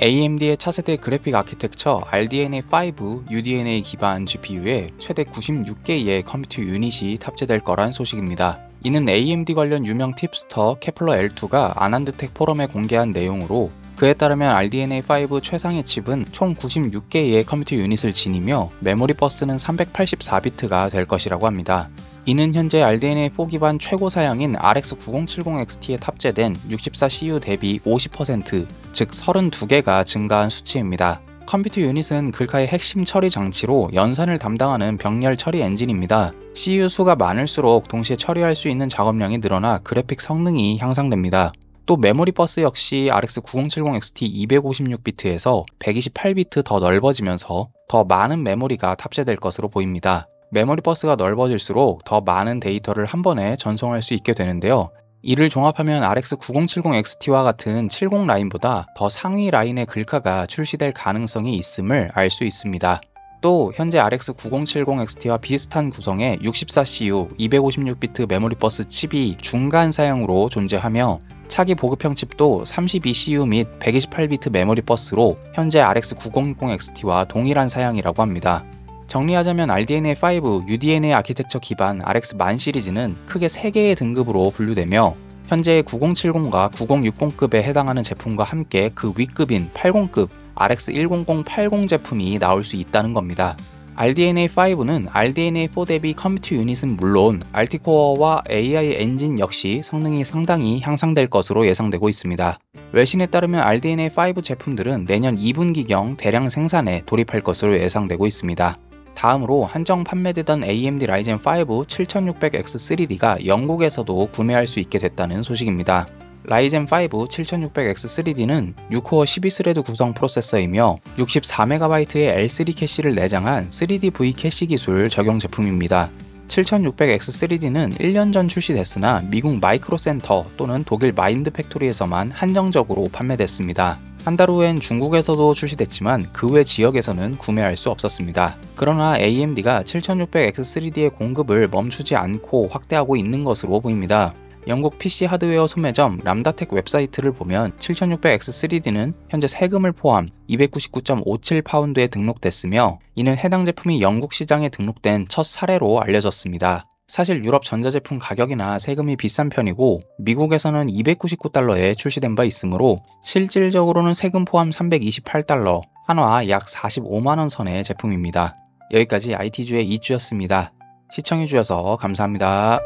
AMD의 차세대 그래픽 아키텍처 RDNA5 UDNA 기반 GPU에 최대 96개의 컴퓨터 유닛이 탑재될 거란 소식입니다. 이는 AMD 관련 유명 팁스터 케플러 L2가 아난드텍 포럼에 공개한 내용으로 그에 따르면 RDNA5 최상의 칩은 총 96개의 컴퓨터 유닛을 지니며 메모리 버스는 384비트가 될 것이라고 합니다. 이는 현재 RDNA4 기반 최고 사양인 RX 9070XT에 탑재된 64CU 대비 50%, 즉 32개가 증가한 수치입니다. 컴퓨터 유닛은 글카의 핵심 처리 장치로 연산을 담당하는 병렬 처리 엔진입니다. CU 수가 많을수록 동시에 처리할 수 있는 작업량이 늘어나 그래픽 성능이 향상됩니다. 또 메모리 버스 역시 RX 9070XT 256비트에서 128비트 더 넓어지면서 더 많은 메모리가 탑재될 것으로 보입니다. 메모리 버스가 넓어질수록 더 많은 데이터를 한 번에 전송할 수 있게 되는데요. 이를 종합하면 RX 9070XT와 같은 70 라인보다 더 상위 라인의 글카가 출시될 가능성이 있음을 알 수 있습니다. 또 현재 RX 9070XT와 비슷한 구성의 64CU 256비트 메모리 버스 칩이 중간 사양으로 존재하며 차기 보급형 칩도 32CU 및 128비트 메모리 버스로 현재 RX 900XT와 동일한 사양이라고 합니다. 정리하자면 RDNA5 UDNA 아키텍처 기반 RX1000 시리즈는 크게 3개의 등급으로 분류되며 현재 9070과 9060급에 해당하는 제품과 함께 그 윗급인 80급 RX 10080 제품이 나올 수 있다는 겁니다. RDNA5는 RDNA4 대비 컴퓨터 유닛은 물론 알티코어와 AI 엔진 역시 성능이 상당히 향상될 것으로 예상되고 있습니다. 외신에 따르면 RDNA5 제품들은 내년 2분기경 대량 생산에 돌입할 것으로 예상되고 있습니다. 다음으로 한정 판매되던 AMD Ryzen 5 7600X3D가 영국에서도 구매할 수 있게 됐다는 소식입니다. 라이젠 5 7600X3D는 6코어 12스레드 구성 프로세서이며 64MB의 L3 캐시를 내장한 3DV 캐시 기술 적용 제품입니다. 7600X3D는 1년 전 출시됐으나 미국 마이크로 센터 또는 독일 마인드 팩토리에서만 한정적으로 판매됐습니다. 한 달 후엔 중국에서도 출시됐지만 그 외 지역에서는 구매할 수 없었습니다. 그러나 AMD가 7600X3D의 공급을 멈추지 않고 확대하고 있는 것으로 보입니다. 영국 PC 하드웨어 소매점 람다텍 웹사이트를 보면 7600X3D는 현재 세금을 포함 299.57파운드에 등록됐으며 이는 해당 제품이 영국 시장에 등록된 첫 사례로 알려졌습니다. 사실 유럽 전자제품 가격이나 세금이 비싼 편이고 미국에서는 299달러에 출시된 바 있으므로 실질적으로는 세금 포함 328달러, 한화 약 45만원 선의 제품입니다. 여기까지 IT주의 이주였습니다. 시청해주셔서 감사합니다.